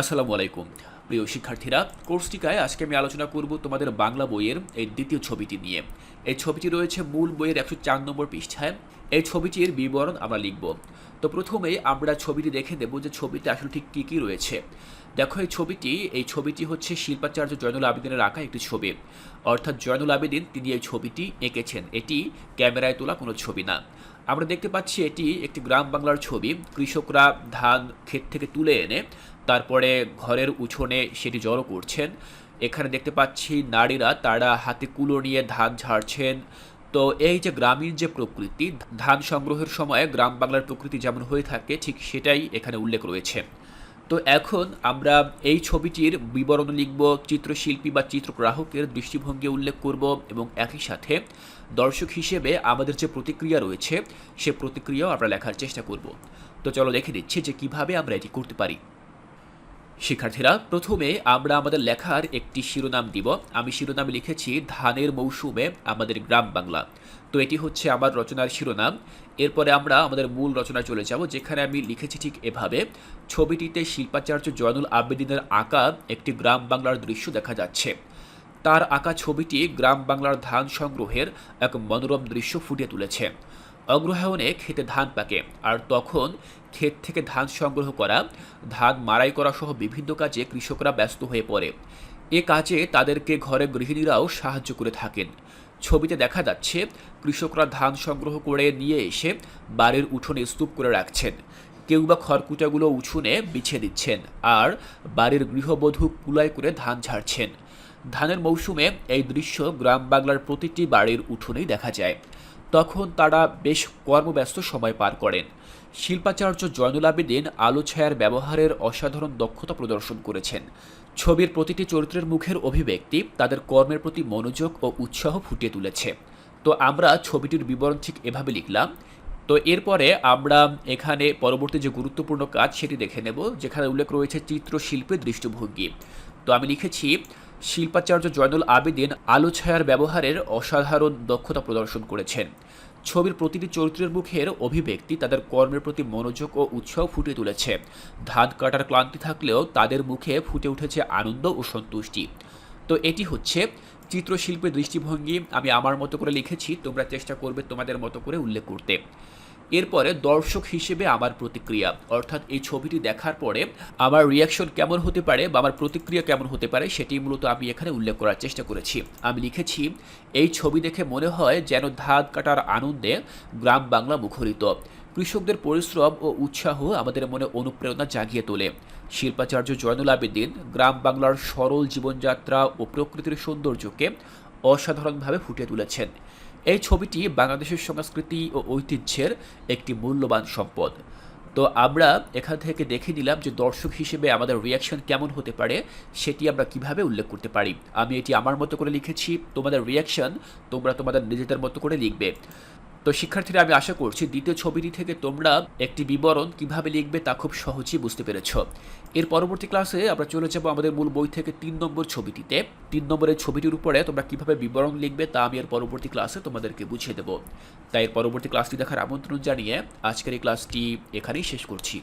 আসসালামু আলাইকুম। প্রিয় শিক্ষার্থীরা কোর্স টিকায় আজকে আমি আলোচনা করব তোমাদের বাংলা বইয়ের এই দ্বিতীয় ছবিটি নিয়ে। এই ছবিটি রয়েছে মূল বইয়ের একশো চার নম্বর পৃষ্ঠায়। এই ছবিটির বিবরণ আমরা লিখব। তো প্রথমে আমরা ছবিটি দেখে দেব যে ছবিতে আসলে ঠিক কী কী রয়েছে। দেখো, এই ছবিটি এই ছবিটি হচ্ছে শিল্পাচার্য জয়নুল আবেদিনের আঁকা একটি ছবি। অর্থাৎ জয়নুল আবেদিন তিনি এই ছবিটি এঁকেছেন। এটি ক্যামেরায় তোলা কোনো ছবি না। আমরা দেখতে পাচ্ছি এটি একটি গ্রাম বাংলার ছবি। কৃষকরা ধান ক্ষেত থেকে তুলে এনে তারপরে ঘরের উঠোনে সেটি জড়ো করছেন। এখানে দেখতে পাচ্ছি নারীরা, তারা হাতে কুলো নিয়ে ধান ঝাড়ছেন। তো এই যে গ্রামীণ যে প্রকৃতি, ধান সংগ্রহের সময় গ্রাম বাংলার প্রকৃতি যেমন হয়ে থাকে, ঠিক সেটাই এখানে উল্লেখ রয়েছে। তো এখন আমরা এই ছবিটির বিবরণ লিখব চিত্রশিল্পী বা চিত্রগ্রাহকের দৃষ্টিভঙ্গি উল্লেখ করব এবং একই সাথে দর্শক হিসেবে আমাদের যে প্রতিক্রিয়া রয়েছে, সে প্রতিক্রিয়াও আমরা লেখার চেষ্টা করব। তো চলো দেখে দিচ্ছি যে কীভাবে আমরা এটি করতে পারি। শিক্ষার্থীরা, প্রথমে আমরা আমাদের লেখার একটি শিরোনাম দিব। আমি শিরোনামে লিখেছি, ধানের মৌসুমে আমাদের গ্রাম বাংলা। তো এটি হচ্ছে আমার রচনার শিরোনাম। এরপরে আমরা আমাদের মূল রচনা চলে যাব, যেখানে আমি লিখেছি ঠিক এভাবে, ছবিটিতে শিল্পাচার্য জয়নুল আবেদিনের আঁকা একটি গ্রাম বাংলার দৃশ্য দেখা যাচ্ছে। তার আঁকা ছবিটি গ্রাম বাংলার ধান সংগ্রহের এক মনোরম দৃশ্য ফুটিয়ে তুলেছে। অগ্রহায়ণে খেতে ধান পাকে। আর তখন ক্ষেত থেকে ধান সংগ্রহ করা, ধান মাড়াই করা সহ বিভিন্ন কাজে কৃষকরা ব্যস্ত হয়ে পড়ে। এ কাজে তাদেরকে ঘরে গৃহিণীরাও সাহায্য করে থাকেন। ছবিতে দেখা যাচ্ছে, কৃষকরা ধান সংগ্রহ করে নিয়ে এসে বাড়ির উঠোনে স্তূপ করে রাখছেন। কেউ বা খড়কুটাগুলো উঠোনে বিছিয়ে দিচ্ছেন আর বাড়ির গৃহবধূ কুলাই করে ধান ঝাড়ছেন। ধানের মৌসুমে এই দৃশ্য গ্রাম বাংলার প্রতিটি বাড়ির উঠোনেই দেখা যায়। তখন তারা বেশ কর্মব্যস্ত সময় পার করেন। শিল্পাচার্য জয়নুল আবেদিন আলো ছায়ার ব্যবহারের অসাধারণ দক্ষতা প্রদর্শন করেছেন। ছবির প্রতিটি চরিত্রের মুখের অভিব্যক্তি তাদের কর্মের প্রতি মনোযোগ ও উৎসাহ ফুটিয়ে তুলেছে। তো আমরা ছবিটির বিবরণ ঠিক এভাবে লিখলাম। তো এরপরে আমরা এখানে পরবর্তী যে গুরুত্বপূর্ণ কাজ সেটি দেখে নেব, যেখানে উল্লেখ রয়েছে চিত্রশিল্পের দৃষ্টিভঙ্গি। তো আমি লিখেছি শিল্পাচার্য জয়নুল আবেদিন আলো ছায়ার ব্যবহারের অসাধারণ দক্ষতা প্রদর্শন করেছেন। ছবির প্রতিটি চরিত্রের মুখের অভিব্যক্তি তাদের কর্মের প্রতি মনোযোগ ও উৎসাহ ফুটিয়ে তুলেছে। ধান কাটার ক্লান্তি থাকলেও তাদের মুখে ফুটে উঠেছে আনন্দ ও সন্তুষ্টি। তো এটি হচ্ছে চিত্রশিল্পের দৃষ্টিভঙ্গি। আমি আমার মতো করে লিখেছি, তোমরা চেষ্টা করবে তোমাদের মতো করে উল্লেখ করতে। এরপরে দর্শক হিসেবে আমার প্রতিক্রিয়া, অর্থাৎ এই ছবিটি দেখার পরে আমার রিয়াকশন কেমন হতে পারে বা আমার প্রতিক্রিয়া কেমন হতে পারে সেটি মূলত আমি এখানে উল্লেখ করার চেষ্টা করেছি। আমি লিখেছি, এই ছবি দেখে মনে হয় যেন ধান কাটার আনন্দে গ্রাম বাংলা মুখরিত। কৃষকদের পরিশ্রম ও উৎসাহ আমাদের মনে অনুপ্রেরণা জাগিয়ে তোলে। শিল্পাচার্য জয়নুল আবেদিন, গ্রাম বাংলার সরল জীবনযাত্রা ও প্রকৃতির সৌন্দর্যকে অসাধারণভাবে ফুটিয়ে তুলেছেন। এই ছবিটি বাংলাদেশের সংস্কৃতি ও ঐতিহ্যের একটি মূল্যবান সম্পদ। তো আমরা এখান থেকে দেখে নিলাম যে দর্শক হিসেবে আমাদের রিয়াকশন কেমন হতে পারে, সেটি আমরা কীভাবে উল্লেখ করতে পারি। আমি এটি আমার মতো করে লিখেছি, তোমাদের রিয়াকশন তোমরা তোমাদের নিজেদের মতো করে লিখবে। তো শিক্ষার্থীরা, আমি আশা করছি দ্বিতীয় ছবিটি থেকে তোমরা একটি বিবরণ কীভাবে লিখবে তা খুব সহজেই বুঝতে পেরেছ। এর পরবর্তী ক্লাসে আমরা চলে যাব আমাদের মূল বই থেকে তিন নম্বর ছবিটিতে। তিন নম্বরের ছবিটির উপরে তোমরা কীভাবে বিবরণ লিখবে তা আমি এর পরবর্তী ক্লাসে তোমাদেরকে বুঝিয়ে দেবো। তাই এর পরবর্তী ক্লাসটি দেখার আমন্ত্রণ জানিয়ে আজকের এই ক্লাসটি এখানেই শেষ করছি।